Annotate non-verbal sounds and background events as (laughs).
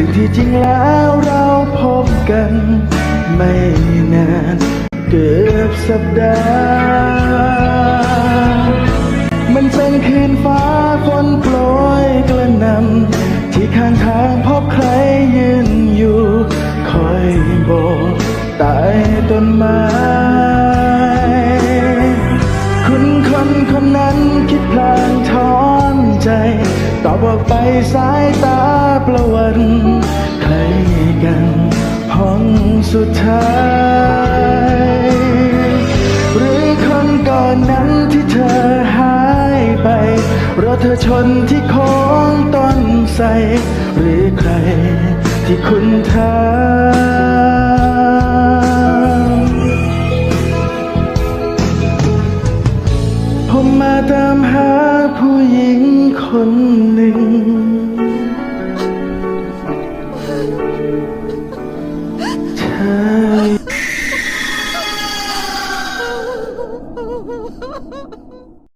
ึ่งที่จริงแล้วเราพบกัน ไม่นานเกือบสัปดาห์มันเป็นคืนฟ้าฝนโปรยกระหนำที่ข้างทางพบใครยืนอยู่ คอยโบกใต้ต้นไม้คุณคนคนนั้นคิดพลางถอนใจตอบออกไปสายตาประวัน ห้องสุดท้าย หรือคนก่อนนั้นที่เธอหายไปรถเธอชนที่โค้งต้นไทรหรือใครที่คุณทามผมมาตามหา Oh, (laughs)